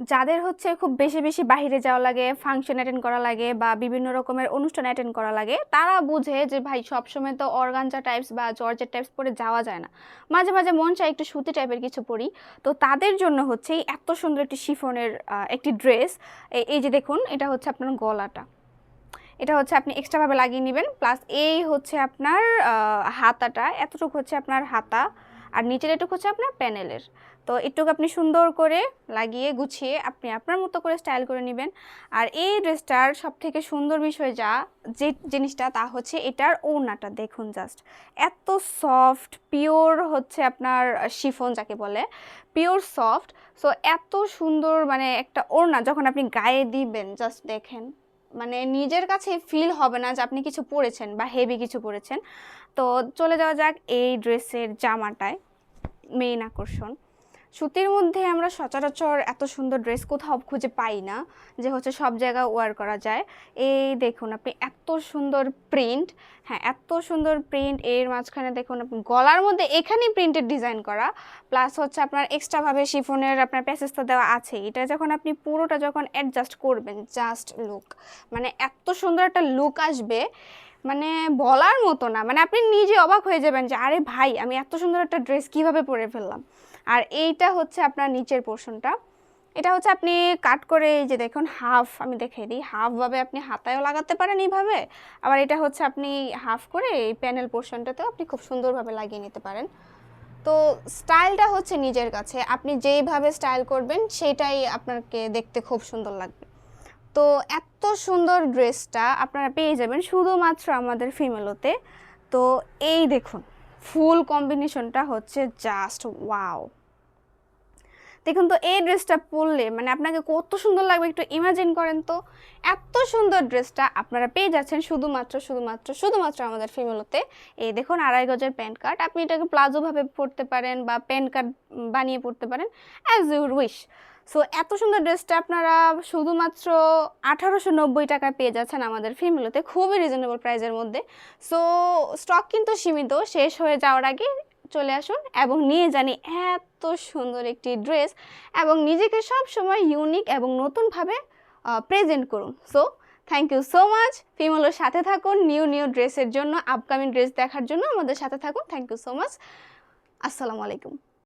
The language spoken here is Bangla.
যাদের হচ্ছে খুব বেশি বেশি বাহিরে যাওয়া লাগে ফাংশন অ্যাটেন্ড করা লাগে বা বিভিন্ন রকমের অনুষ্ঠান অ্যাটেন্ড করা লাগে, তারা বুঝে যে ভাই সবসময় তো অর্গানজা টাইপস বা জর্জের টাইপস পরে যাওয়া যায় না। মাঝে মাঝে মন চায় একটু সুতি টাইপের কিছু পরি। তো তাদের জন্য হচ্ছে এই এত সুন্দর একটি শিফনের একটি ড্রেস এই যে দেখুন, এটা হচ্ছে আপনার গলাটা। এটা হচ্ছে আপনি এক্সট্রাভাবে লাগিয়ে নেবেন প্লাস এই হচ্ছে আপনার হাতাটা, এতটুকু হচ্ছে আপনার হাতা, আর নিচের এটুকু হচ্ছে আপনার প্যানেলের। তো এটুকু আপনি সুন্দর করে লাগিয়ে গুছিয়ে আপনি আপনার মতো করে স্টাইল করে নেবেন। আর এই ড্রেসটার সব থেকে সুন্দর বিষয় যা, যে জিনিসটা তা হচ্ছে এটার ওড়নাটা, দেখুন জাস্ট এত সফট পিওর হচ্ছে আপনার শিফন যাকে বলে পিওর সফট সো এত সুন্দর মানে একটা ওড়না যখন আপনি গায়ে দিবেন জাস্ট দেখেন। মানে নিজের কাছে ফিল হবে না যে আপনি কিছু পরেছেন বা হেভি কিছু পরেছেন। তো চলে যাওয়া যাক এই ড্রেসের জামাটায়। মেইন আকর্ষণ। সুতির মধ্যে আমরা সচরাচর এত সুন্দর ড্রেস কোথাও খুঁজে পাই না, যে হচ্ছে সব জায়গায় ওয়ার করা যায়। এই দেখুন আপনি এত সুন্দর প্রিন্ট হ্যাঁ এত সুন্দর প্রিন্ট এর মাঝখানে দেখুন আপনি গলার মধ্যে এখানেই প্রিন্টের ডিজাইন করা। প্লাস হচ্ছে আপনার এক্সট্রাভাবে শিফনের আপনার প্যাসেজ তো দেওয়া আছে এটা যখন আপনি পুরোটা যখন অ্যাডজাস্ট করবেন জাস্ট লুক মানে এত সুন্দর একটা লুক আসবে মানে বলার মতো না। মানে আপনি নিজে অবাক হয়ে যাবেন যে, আরে ভাই, আমি এত সুন্দর একটা ড্রেস কীভাবে পরে ফেললাম? আর এইটা হচ্ছে আপনার নিচের পোর্শনটা। এটা হচ্ছে আপনি কাট করে এই যে দেখুন, হাফ আমি দেখিয়ে দিই। হাফভাবে আপনি হাতায়ও লাগাতে পারেন এইভাবে। আবার এটা হচ্ছে আপনি হাফ করে এই প্যানেল পোর্শনটাতেও আপনি খুব সুন্দরভাবে লাগিয়ে নিতে পারেন। তো স্টাইলটা হচ্ছে নিজের কাছে। আপনি যেইভাবে স্টাইল করবেন, সেটাই আপনাকে দেখতে খুব সুন্দর লাগবে। তো এত সুন্দর ড্রেসটা আপনারা পেয়ে যাবেন শুধুমাত্র আমাদের ফিমেলোতে। তো এই দেখুন, ফুল কম্বিনেশনটা হচ্ছে জাস্ট ওয়াও। দেখুন তো এই ড্রেসটা পরলে মানে আপনাকে কত সুন্দর লাগবে একটু ইমাজিন করেন তো। এত সুন্দর ড্রেসটা আপনারা পেয়ে যাচ্ছেন শুধুমাত্র শুধুমাত্র শুধুমাত্র আমাদের ফিমেলোতে। এই দেখুন আড়াই গজের প্যান্ট কার্ড। আপনি এটাকে প্লাজোভাবে পরতে পারেন বা প্যান্ট কার্ড বানিয়ে পরতে পারেন অ্যাজ ইউর উইশ সো এত সুন্দর ড্রেসটা আপনারা শুধুমাত্র আঠারোশো নব্বই টাকায় পেয়ে যাচ্ছেন আমাদের ফিমেলোতে, খুবই রিজনেবল প্রাইসের মধ্যে। সো স্টক কিন্তু সীমিত, শেষ হয়ে যাওয়ার আগে চলে আসুন এবং নিয়ে জানি এত সুন্দর একটি ড্রেস এবং নিজেকে সব সময় ইউনিক এবং নতুনভাবে প্রেজেন্ট করুন। So thank you so much ফিমেলোর সাথে থাকুন নিউ নিউ ড্রেসের জন্য আপকামিং ড্রেস দেখার জন্য আমাদের সাথে থাকুন। থ্যাংক ইউ সো মাচ আসসালামু আলাইকুম।